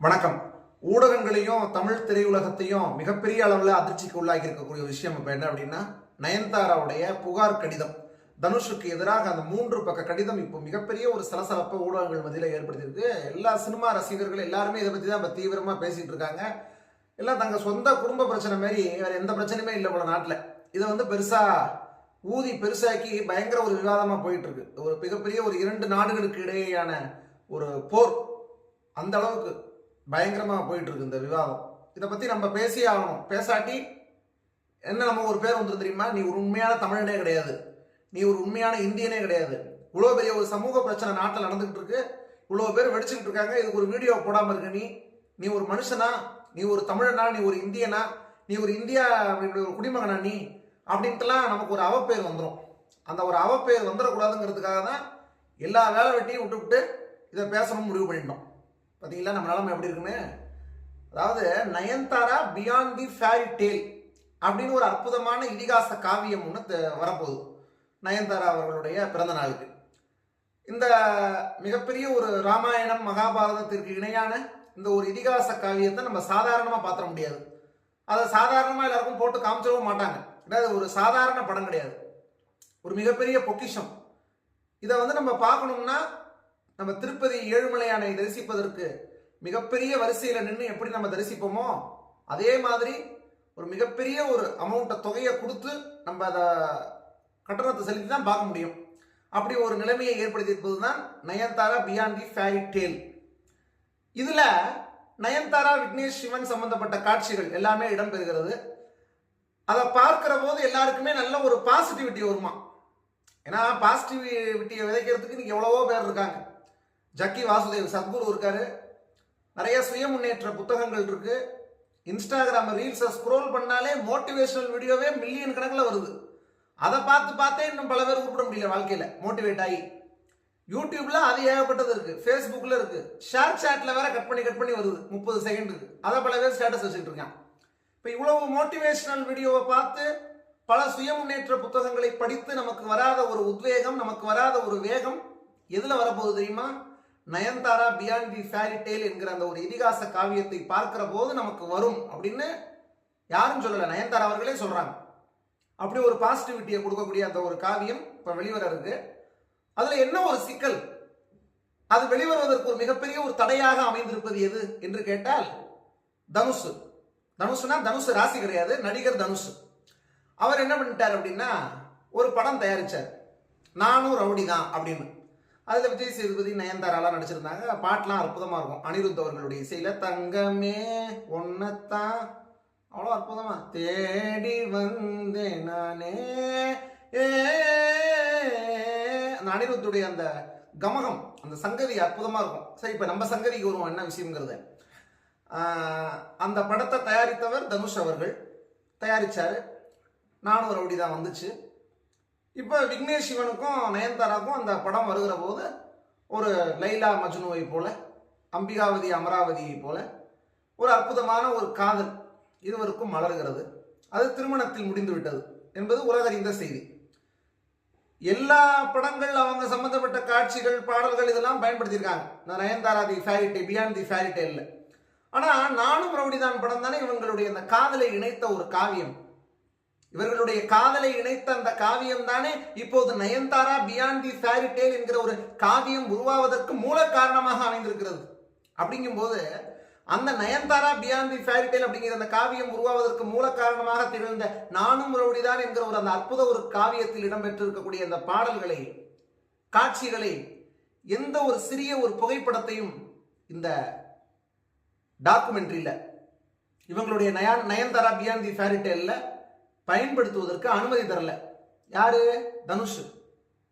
வணக்கம். ஊடகங்களையும் தமிழ் திரையுலகத்தையும் மிகப்பெரிய அளவில் அதிர்ச்சிக்கு உள்ளாகி இருக்கக்கூடிய விஷயம் இப்போ என்ன அப்படின்னா நயன்தாராவுடைய புகார் கடிதம். தனுஷுக்கு எதிராக அந்த மூன்று பக்க கடிதம் இப்போ மிகப்பெரிய ஒரு சலசலப்பை ஊடகங்கள் மத்தியில் ஏற்படுத்தியிருக்கு. எல்லா சினிமா ரசிகர்கள் எல்லாருமே இதை பற்றி தான் இப்போ தீவிரமாக பேசிகிட்டு இருக்காங்க. எல்லாம் தங்கள் சொந்த குடும்ப பிரச்சனை மாதிரி வேறு எந்த பிரச்சனையுமே இல்லை போல நாட்டில். இதை வந்து பெருசாக ஊதி பெருசாக்கி பயங்கர ஒரு விவாதமாக போயிட்டு இருக்கு ஒரு மிகப்பெரிய ஒரு இரண்டு நாடுகளுக்கு இடையேயான ஒரு போர். அந்த அளவுக்கு பயங்கரமாக போயிட்டு இருக்கு இந்த விவாதம் இதை பற்றி நம்ம பேசியே ஆகணும். பேசாட்டி என்ன நம்ம ஒரு பேர் வந்துரும் தெரியுமா? நீ ஒரு உண்மையான தமிழனே கிடையாது. நீ ஒரு உண்மையான இந்தியனே கிடையாது. இவ்வளோ பெரிய ஒரு சமூக பிரச்சனை நாட்டில் நடந்துகிட்டு இருக்கு. இவ்வளோ பேர் வெடிச்சுக்கிட்டு இருக்காங்க. இதுக்கு ஒரு வீடியோ போடாமல் இருக்க நீ. நீ ஒரு மனுஷனா? நீ ஒரு தமிழனா? நீ ஒரு இந்தியனா? நீ ஒரு இந்தியா அப்படின்ற ஒரு குடிமகனா நீ? அப்படின்ட்டுலாம் நமக்கு ஒரு அவப்பேர் வந்துடும் அந்த ஒரு அவப்பேர் வந்துடக்கூடாதுங்கிறதுக்காக தான் எல்லா வேலை வெட்டியும் விட்டுவிட்டு இதை பேசணும்னு முடிவு பண்ணிட்டோம். பார்த்தீங்களா நம்ம நிலைமை எப்படி இருக்குன்னு? அதாவது Nayanthara beyond the fairy tale அப்படின்னு ஒரு அற்புதமான இதிகாச காவியம் ஒன்று வரப்போகுது. நயன்தாரா அவர்களுடைய பிறந்த நாளுக்கு. இந்த மிகப்பெரிய ஒரு ராமாயணம் மகாபாரதத்திற்கு இணையான இந்த ஒரு இதிகாச காவியத்தை நம்ம சாதாரணமாக பார்த்துட முடியாது. அதை சாதாரணமாக எல்லாருக்கும் போட்டு காமிச்சிடவும் மாட்டாங்க. அதாவது ஒரு சாதாரண படம் கிடையாது. ஒரு மிகப்பெரிய பொக்கிஷம். இதை வந்து நம்ம பார்க்கணும்னா நம்ம திருப்பதி ஏழுமலையானை தரிசிப்பதற்கு மிகப்பெரிய வரிசையில் நின்று எப்படி நம்ம தரிசிப்போமோ அதே மாதிரி ஒரு மிகப்பெரிய ஒரு அமௌண்ட்டை தொகையை கொடுத்து நம்ம அதை கட்டணத்தை செலுத்தி தான் பார்க்க முடியும். அப்படி ஒரு நிலைமையை ஏற்படுத்தியிருப்பது தான் Nayanthara beyond the fairy tale இதில் நயன்தாரா விக்னேஷ் சிவன் சம்பந்தப்பட்ட காட்சிகள் எல்லாமே இடம்பெறுகிறது. அதை பார்க்கிற போது எல்லாருக்குமே நல்ல ஒரு பாசிட்டிவிட்டி வருமா? ஏன்னா பாசிட்டிவிட்டியை விதைக்கிறதுக்கு இன்னைக்கு எவ்வளவோ பேர் இருக்காங்க. ஜக்கி வாசுதேவ் சத்குரு இருக்காரு. நிறைய சுய முன்னேற்ற புத்தகங்கள் இருக்கு. இன்ஸ்டாகிராம் ரீல்ஸை ஸ்க்ரோல் பண்ணாலே மோட்டிவேஷனல் வீடியோவே மில்லியன் கணக்கில் வருது. அதை பார்த்து பார்த்தே இன்னும் பல பேர் கூப்பிட முடியல வாழ்க்கையில். மோட்டிவேட் ஆகி. யூடியூப்ல அது ஏகப்பட்டது இருக்கு. ஃபேஸ்புக்கில் இருக்கு. ஷேர் சாட்ல வேற கட் பண்ணி கட் பண்ணி வருது. முப்பது செகண்டுக்கு அதை பல பேர் ஸ்டேட்டஸ் வச்சுட்டு இருக்கான் இப்போ இவ்வளவு மோட்டிவேஷனல் வீடியோவை பார்த்து பல சுய முன்னேற்ற புத்தகங்களை படித்து நமக்கு வராத ஒரு உத்வேகம் நமக்கு வராத ஒரு வேகம் எதில் வரப்போகுது தெரியுமா? Nayanthara beyond the fairy tale என்கிற அந்த ஒரு இதிகாச காவியத்தை பார்க்கிற போது நமக்கு வரும் அப்படின்னு யாரும் சொல்லலை. நயன்தாரா அவர்களே சொல்கிறாங்க அப்படி ஒரு பாசிட்டிவிட்டியை கொடுக்கக்கூடிய அந்த ஒரு காவியம் இப்போ வெளிவர இருக்கு. அதில் என்ன ஒரு சிக்கல்? அது வெளிவருவதற்கு ஒரு மிகப்பெரிய ஒரு தடையாக அமைந்திருப்பது எது என்று கேட்டால் தனுஷ் தனுஷ்னா தனுஷு ராசி கிடையாது நடிகர் தனுஷ் அவர் என்ன பண்ணிட்டார் அப்படின்னா ஒரு படம் தயாரிச்சார். நானும் ரவுடி தான் அப்படின்னு. அதில் விஜய் சேதுபதி நயன்தாராலாம் நடிச்சிருந்தாங்க. பாட்டெலாம் அற்புதமாக இருக்கும். அனிருத் அவர்களுடைய இசையில் தங்கமே ஒன்னத்தான் அவ்வளோ அற்புதமாக தேடி வந்தேன் நானே ஏ அந்த அனிருத்துடைய அந்த கமகம் அந்த சங்கதி அற்புதமாக இருக்கும். சரி இப்போ நம்ம சங்கதிக்கு வருவோம் என்ன விஷயங்கிறது அந்த படத்தை தயாரித்தவர் தனுஷ் அவர்கள். தயாரித்தார் நானும் ரவுடி தான் வந்துச்சு. இப்போ விக்னேஷ் சிவனுக்கும் நயன்தாராக்கும் அந்த படம் வருகிற போது ஒரு லைலா மஜ்னுவை போல அம்பிகாவதி அமராவதியை போல ஒரு அற்புதமான ஒரு காதல் இருவருக்கும் மலர்கிறது. அது திருமணத்தில் முடிந்து விட்டது என்பது உலகறிந்த செய்தி. எல்லா படங்கள் அவங்க சம்பந்தப்பட்ட காட்சிகள் பாடல்கள் இதெல்லாம் பயன்படுத்தியிருக்காங்க. நான் நயன்தாரா தி ஃபேரிட்டே பியாண்ட் தி ஃபேரிட்டே இல்லை. ஆனால் நானும் ரவுடிதான் படம் தானே இவங்களுடைய அந்த காதலை இணைத்த ஒரு காவியம். இவர்களுடைய காதலை இணைத்த அந்த காவியம் தானே இப்போது Nayanthara beyond the fairy tale என்கிற ஒரு காவியம் உருவாவதற்கு மூல காரணமாக அமைந்திருக்கிறது. அப்படிங்கும்போது அந்த Nayanthara beyond the fairy tale அப்படிங்கிற அந்த காவியம் உருவாவதற்கு மூல காரணமாக திகழ்ந்த நானும் ரவுடிதான் என்கிற ஒரு அந்த அற்புத ஒரு காவியத்தில் இடம்பெற்றிருக்கக்கூடிய அந்த பாடல்களை காட்சிகளை எந்த ஒரு சிறிய ஒரு புகைப்படத்தையும் இந்த டாக்குமெண்ட்ரியில் இவங்களுடைய நயா நயன்தாரா பியாண்ட் தி ஃபேரி டேலில் பயன்படுத்துவதற்கு அனுமதி தரல. யாரு? தனுஷ்.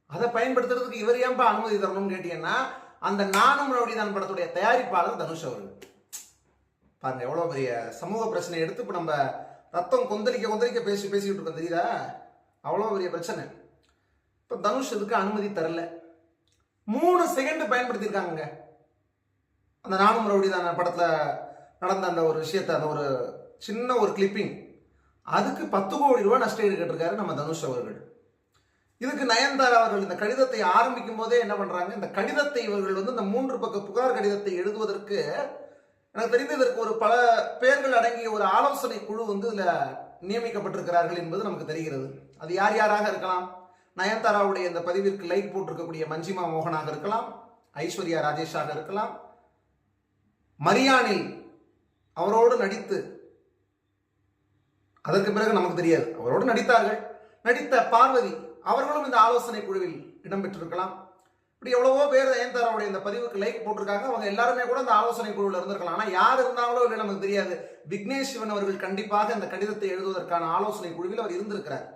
அதை பயன்படுத்துறதுக்கு இவர் ஏன்பா அனுமதி தரணும்னு கேட்டீங்கன்னா அந்த நானும் ரவுடிதான் படத்துடைய தயாரிப்பாளர் தனுஷ் அவர்கள். பாருங்க எவ்வளவு பெரிய சமூக பிரச்சனை எடுத்து இப்ப நம்ம ரத்தம் கொந்தளிக்க கொந்தளிக்க பேசி பேசிக்கிட்டு இருக்கோம் தெரியுதா? அவ்வளோ பெரிய பிரச்சனை. இப்போ தனுஷ் இதுக்கு அனுமதி தரல. மூணு செகண்ட் பயன்படுத்தியிருக்காங்க அந்த நானும் ரவுடி தான் படத்தில் நடந்த அந்த ஒரு விஷயத்தை அந்த ஒரு சின்ன ஒரு கிளிப்பிங் அதுக்கு பத்து கோடி ரூபாய் நஷ்டம் கேட்டிருக்காரு நம்ம தனுஷ் அவர்கள். இதுக்கு நயன்தாரா அவர்கள் இந்த கடிதத்தை ஆரம்பிக்கும் போதே என்ன பண்றாங்க இந்த கடிதத்தை இவர்கள் வந்து இந்த மூன்று பக்க புகார் கடிதத்தை எழுதுவதற்கு எனக்கு தெரிந்து இதற்கு ஒரு பல பேர்கள் அடங்கிய ஒரு ஆலோசனை குழு வந்து இதுல நியமிக்கப்பட்டிருக்கிறார்கள் என்பது நமக்கு தெரிகிறது. அது யார் யாராக இருக்கலாம்? நயன்தாராவுடைய இந்த பதிவிற்கு லைக் போட்டிருக்கக்கூடிய மஞ்சிமா மோகனாக இருக்கலாம் ஐஸ்வர்யா ராஜேஷாக இருக்கலாம் மரியானில் அவரோடு நடித்து அதற்கு பிறகு நமக்கு தெரியாது. அவரோடு நடித்தார்கள். நடித்த பார்வதி அவர்களும் இந்த ஆலோசனை குழுவில் இடம்பெற்றிருக்கலாம் இப்படி எவ்வளவோ பேர் நயன்தாராவுடைய இந்த பதிவுக்கு லைக் போட்டிருக்காங்க. அவங்க எல்லாருமே கூட இந்த ஆலோசனை குழுவில் இருந்திருக்கலாம். ஆனால் யார் இருந்தாங்களோ இல்லை நமக்கு தெரியாது. விக்னேஷ் சிவன் அவர்கள் கண்டிப்பாக இந்த கடிதத்தை எழுதுவதற்கான ஆலோசனை குழுவில் அவர் இருந்திருக்கிறார்.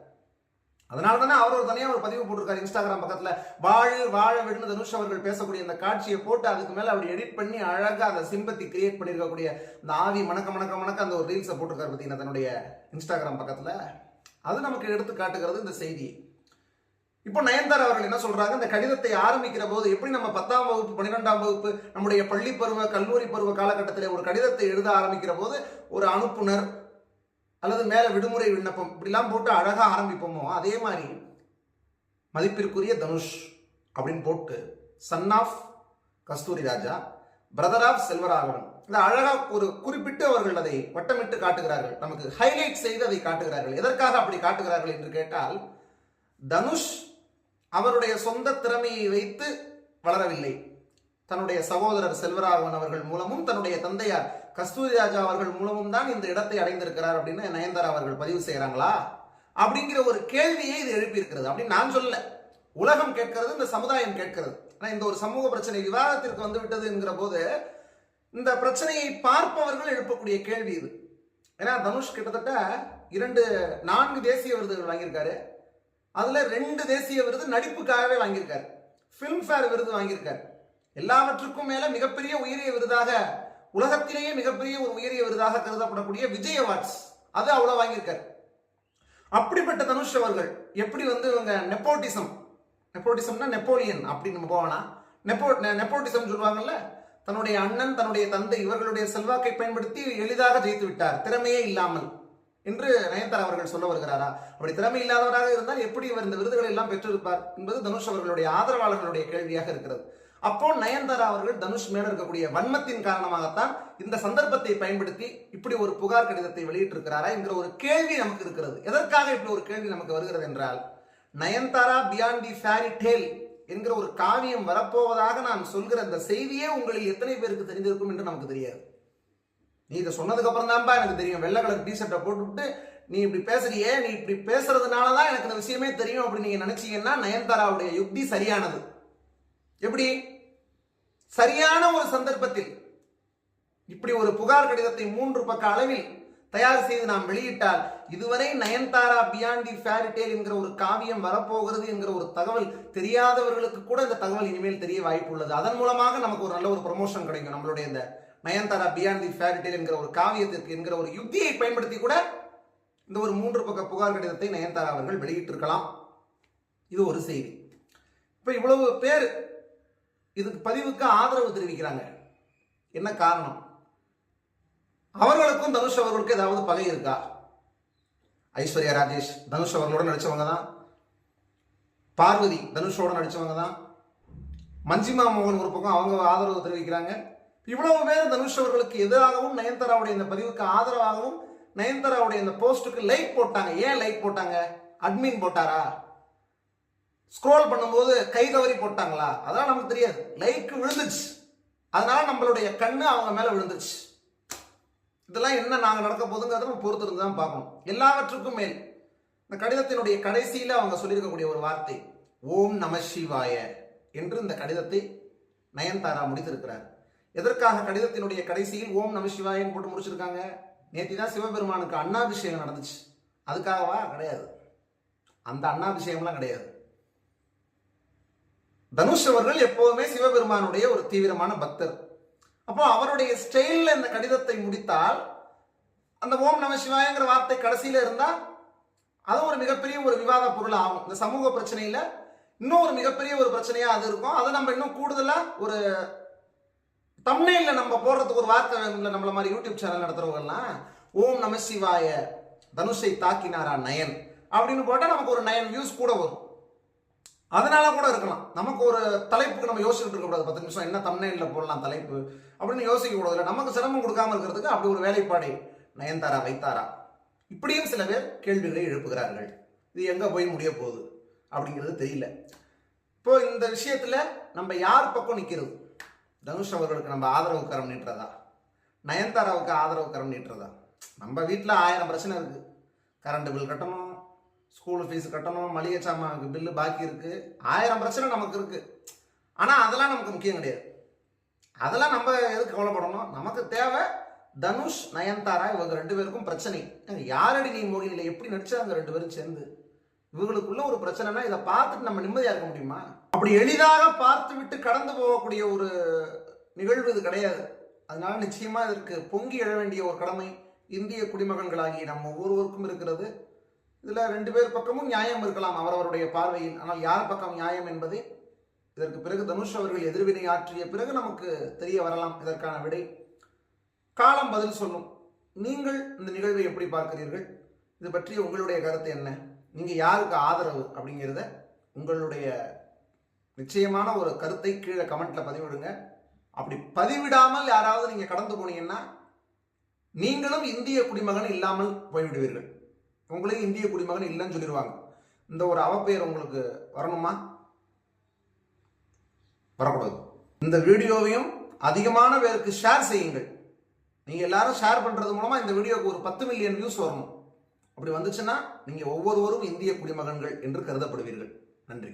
அதனால தானே அவர் ஒரு தனியாக ஒரு பதிவு போட்டிருக்காரு இன்ஸ்டாகிராம் பக்கத்தில். வாழு வாழ விடுன்னு தனுஷ் அவர்கள் பேசக்கூடிய அந்த காட்சியை போட்டு அதுக்கு மேலே அப்படி எடிட் பண்ணி அழகாக அந்த சிம்பத்தி கிரியேட் பண்ணியிருக்கக்கூடிய அந்த ஆவி மணக்க மணக்க மணக்க அந்த ஒரு ரீல்ஸை போட்டிருக்காரு பார்த்தீங்கன்னா தன்னுடைய இன்ஸ்டாகிராம் பக்கத்தில். அது நமக்கு எடுத்து காட்டுகிறது இந்த செய்தி. இப்போ நயன்தாரா அவர்கள் என்ன சொல்றாங்க? இந்த கடிதத்தை ஆரம்பிக்கிற போது எப்படி நம்ம பத்தாம் வகுப்பு பன்னிரெண்டாம் வகுப்பு நம்முடைய பள்ளி பருவ கல்லூரி பருவ காலகட்டத்தில் ஒரு கடிதத்தை எழுத ஆரம்பிக்கிற போது ஒரு அனுப்புனர் அல்லது மேலே விடுமுறை விண்ணப்பம் இப்படிலாம் போட்டு அழகாக ஆரம்பிப்போமோ? அதே மாதிரி மதிப்பிற்குரிய தனுஷ் அப்படின்னு போட்டு son of Kasthuri Raja brother of Selvaraghavan. இந்த அழகாக ஒரு குறிப்பிட்டு அவர்கள் அதை வட்டமிட்டு காட்டுகிறார்கள். நமக்கு ஹைலைட் செய்து அதை காட்டுகிறார்கள். எதற்காக அப்படி காட்டுகிறார்கள் என்று கேட்டால் தனுஷ் அவருடைய சொந்த திறமையை வைத்து வளரவில்லை. தன்னுடைய சகோதரர் செல்வராகவன் அவர்கள் மூலமும் தன்னுடைய தந்தையார் கஸ்தூரி ராஜா அவர்கள் மூலமும் தான் இந்த இடத்தை அடைந்திருக்கிறார் அப்படின்னு நயன்தாரா அவர்கள் பதிவு செய்கிறாங்களா அப்படிங்கிற ஒரு கேள்வியை இது எழுப்பியிருக்கிறது. அப்படின்னு நான் சொல்லல. உலகம் கேட்கறது இந்த சமுதாயம் கேட்கிறது. ஆனால் இந்த ஒரு சமூக பிரச்சனை விவாதத்திற்கு வந்து விட்டது என்கிற போது இந்த பிரச்சனையை பார்ப்பவர்கள் எழுப்பக்கூடிய கேள்வி இது. ஏன்னா தனுஷ் கிட்டத்தட்ட இரண்டு நான்கு தேசிய விருதுகள் வாங்கியிருக்காரு. அதில் ரெண்டு தேசிய விருது நடிப்புக்காகவே வாங்கியிருக்காரு. ஃபிலிம்ஃபேர் விருது வாங்கியிருக்காரு. எல்லாவற்றுக்கும் மேலே மிகப்பெரிய உயரிய விருதாக உலகத்திலேயே மிகப்பெரிய ஒரு உயரிய விருதாக கருதப்படக்கூடிய விஜய் அவார்ட்ஸ் அது அவ்வளவு வாங்கியிருக்காரு. அப்படிப்பட்ட தனுஷ் அவர்கள் எப்படி வந்து இவங்க நெப்போட்டிசம் நெப்போட்டிசம்னா நெப்போலியன் அப்படின்னு நம்ம போவானா நெப்போ நெப்போட்டிசம் சொல்லுவாங்கல்ல தன்னுடைய அண்ணன் தன்னுடைய தந்தை இவர்களுடைய செல்வாக்கை பயன்படுத்தி எளிதாக ஜெயித்து விட்டார். திறமையே இல்லாமல் என்று நயன்தாரா அவர்கள் சொல்ல வருகிறாரா? அப்படி திறமை இல்லாதவராக இருந்தால் எப்படி இவர் இந்த விருதுகளை எல்லாம் பெற்றிருப்பார் என்பது தனுஷ் அவர்களுடைய ஆதரவாளர்களுடைய கேள்வியாக இருக்கிறது. அப்போ நயன்தாரா அவர்கள் தனுஷ் மேல இருக்கக்கூடிய வன்மத்தின் காரணமாகத்தான் இந்த சந்தர்ப்பத்தை பயன்படுத்தி இப்படி ஒரு புகார் கடிதத்தை வெளியிட்டிருக்கிறாரா என்கிற ஒரு கேள்வி நமக்கு இருக்கிறது. எதற்காக இப்படி ஒரு கேள்வி நமக்கு வருகிறது என்றால் Nayanthara beyond the fairy tale என்கிற ஒரு காவியம் வரப்போவதாக நான் சொல்கிற அந்த செய்தியே உங்களில் எத்தனை பேருக்கு தெரிந்திருக்கும் என்று நமக்கு தெரியாது. நீ இதை சொன்னதுக்கு அப்புறம் தான்ப்பா எனக்கு தெரியும். வெள்ளை கலர் டிஷர்ட்டை போட்டுவிட்டு நீ இப்படி பேசுறியே நீ இப்படி பேசுறதுனால தான் எனக்கு இந்த விஷயமே தெரியும் அப்படின்னு நீங்க நினைச்சீங்கன்னா நயன்தாராவுடைய யுக்தி சரியானது. எப்படி? சரியான ஒரு சந்தர்ப்பத்தில் இப்படி ஒரு புகார் கடிதத்தை மூன்று பக்க அளவில் தயார் செய்து நாம் வெளியிட்டால் இதுவரை நயன்தாரா பியாண்டி ஃபேரிடேல் என்கிற ஒரு காவியம் வரப்போகிறது என்கிற ஒரு தகவல் தெரியாதவர்களுக்கு கூட இந்த தகவல் இனிமேல் தெரிய வாய்ப்பு உள்ளது. அதன் மூலமாக நமக்கு ஒரு நல்ல ஒரு ப்ரொமோஷன் கிடைக்கும். நம்மளுடைய இந்த நயன்தாரா பியாண்ட் தி என்கிற ஒரு காவியத்திற்கு என்கிற ஒரு யுக்தியை பயன்படுத்தி கூட இந்த ஒரு மூன்று பக்க புகார் கடிதத்தை நயன்தாரா அவர்கள் வெளியிட்டிருக்கலாம். இது ஒரு செய்தி. இப்போ இவ்வளவு பேர் இதுக்கு பதிவுக்கு ஆதரவு தெரிவிக்கிறாங்க. என்ன காரணம்? அவர்களுக்கும் தனுஷ் அவர்களுக்கும் ஏதாவது பகை இருக்கா? ஐஸ்வர்யா ராஜேஷ் தனுஷ் அவர்களோட நடிச்சவங்க தான். பார்வதி தனுஷோட நடிச்சவங்க தான். மஞ்சிமா மோகன் ஒரு பக்கம் அவங்க ஆதரவு தெரிவிக்கிறாங்க. இவ்வளவு பேர் தனுஷ் அவர்களுக்கு எதிராகவும் நயன்தாராவுடைய இந்த பதிவுக்கு ஆதரவாகவும் நயன்தாராவுடைய இந்த போஸ்ட்டுக்கு லைக் போட்டாங்க. ஏன் லைக் போட்டாங்க? அட்மின் போட்டாரா? ஸ்க்ரோல் பண்ணும்போது கை தவறி போட்டாங்களா? அதெல்லாம் நமக்கு தெரியாது. லைக் விழுந்துச்சு அதனால நம்மளுடைய கண்ணு அவங்க மேலே விழுந்துச்சு இதெல்லாம் என்ன நாங்கள் நடக்க போதுங்கிறத நம்ம பொறுத்திருந்து தான் பார்க்கணும். எல்லாவற்றுக்கும் மேல். இந்த கடிதத்தினுடைய கடைசியில் அவங்க சொல்லியிருக்கக்கூடிய ஒரு வார்த்தை ஓம் நம சிவாய என்று இந்த கடிதத்தை நயன்தாரா முடித்திருக்கிறார். எதற்காக கடிதத்தினுடைய கடைசியில் ஓம் நம சிவாயன்னு போட்டு முடிச்சிருக்காங்க? நேத்தி தான் சிவபெருமானுக்கு அண்ணாபிஷேகம் நடந்துச்சு. அதுக்காகவா? கிடையாது. அந்த அண்ணாபிஷேகம்லாம் கிடையாது. தனுஷ் அவர்கள் எப்போதுமே சிவபெருமானுடைய ஒரு தீவிரமான பக்தர். அப்போ அவருடைய ஸ்டைலில் இந்த கடிதத்தை முடித்தால் அந்த ஓம் நம சிவாயங்கிற வார்த்தை கடைசியில் இருந்தால் அது ஒரு மிகப்பெரிய ஒரு விவாத பொருள் ஆகும் இந்த சமூக பிரச்சனையில் இன்னும் ஒரு மிகப்பெரிய ஒரு பிரச்சனையாக அது இருக்கும். அதை நம்ம இன்னும் கூடுதலாக ஒரு தமிழ்ல நம்ம போடுறதுக்கு ஒரு வார்த்தை வேணும்ல நம்மள மாதிரி யூடியூப் சேனல் நடத்துறவங்கலாம் ஓம் நம சிவாய தனுஷை தாக்கினாரா நயன்? அப்படின்னு போட்டால் நமக்கு ஒரு நயன் வியூஸ் கூட வரும். அதனால கூட இருக்கலாம். நமக்கு ஒரு தலைப்புக்கு நம்ம யோசிச்சுட்டு இருக்கக்கூடாது பத்து நிமிஷம் என்ன தமிழ்ல போடலாம் தலைப்பு அப்படின்னு யோசிக்க கூடாது நமக்கு சிரமம் கொடுக்காம இருக்கிறதுக்கு அப்படி ஒரு வேலைப்பாடு நயன்தாரா வைத்தாரா? இப்படியும் சில பேர் கேள்விகளை எழுப்புகிறார்கள். இது எங்க போய் முடிய போகுது அப்படிங்கிறது தெரியல. இப்போ இந்த விஷயத்துல நம்ம யார் பக்கம் நிக்கிறது? தனுஷ் அவர்களுக்கு நம்ம ஆதரவு கரம் நீட்டுறதா? நயன்தாராவுக்கு ஆதரவு கரம் நீட்டுறதா? நம்ம வீட்டில் ஆயிரம் பிரச்சனை இருக்கு. கரண்ட் பில் கட்டணும் ஸ்கூல் ஃபீஸ் கட்டணும் மளிகை சாமானுக்கு பில்லு பாக்கி இருக்குது ஆயிரம் பிரச்சனை நமக்கு இருக்குது ஆனால் அதெல்லாம் நமக்கு முக்கியம் கிடையாது. அதெல்லாம் நம்ம எதுக்கு கவலைப்படணும்? நமக்கு தேவை தனுஷ் நயன்தாரா இவங்க ரெண்டு பேருக்கும் பிரச்சனை. யாரடி நீ மோகினில எப்படி நடிச்சாங்க ரெண்டு பேரும் சேர்ந்து? இவங்களுக்குள்ள ஒரு பிரச்சனைனா இதை பார்த்துட்டு நம்ம நிம்மதியாக இருக்க முடியுமா? அப்படி எளிதாக பார்த்து விட்டு கடந்து போகக்கூடிய ஒரு நிகழ்வு இது கிடையாது. அதனால நிச்சயமா இதற்கு பொங்கி எழ வேண்டிய ஒரு கடமை இந்திய குடிமகன்களாகி நம்ம ஒவ்வொருவருக்கும் இருக்கிறது. இதில் ரெண்டு பேர் பக்கமும் நியாயம் இருக்கலாம் அவரவருடைய பார்வையில். ஆனால் யார் பக்கம் நியாயம் என்பதை? இதற்கு பிறகு தனுஷ் அவர்கள் எதிர்வினை ஆற்றிய பிறகு நமக்கு தெரிய வரலாம் இதற்கான விடை. காலம் பதில் சொல்லும். நீங்கள் இந்த நிகழ்வை எப்படி பார்க்கிறீர்கள்? இது பற்றி உங்களுடைய கருத்து என்ன? நீங்கள் யாருக்கு ஆதரவு அப்படிங்கிறத உங்களுடைய நிச்சயமான ஒரு கருத்தை கீழே கமெண்ட்ல பதிவிடுங்க. அப்படி பதிவிடாமல் யாராவது நீங்கள் கடந்து போனீங்கன்னா நீங்களும் இந்திய குடிமகன் இல்லாமல் போய்விடுவீர்கள். உங்களையும் இந்திய குடிமகன் இல்லைன்னு சொல்லிடுவாங்க இந்த ஒரு அவப்பெயர் உங்களுக்கு வரணுமா? வரக்கூடாது. இந்த வீடியோவையும் அதிகமான பேருக்கு ஷேர் செய்யுங்கள். நீங்கள் எல்லாரும் ஷேர் பண்ணுறது மூலமாக இந்த வீடியோவுக்கு ஒரு பத்து மில்லியன் வியூஸ் வரணும். அப்படி வந்துச்சுன்னா நீங்கள் ஒவ்வொருவரும் இந்திய குடிமகன்கள் என்று கருதப்படுவீர்கள். நன்றி.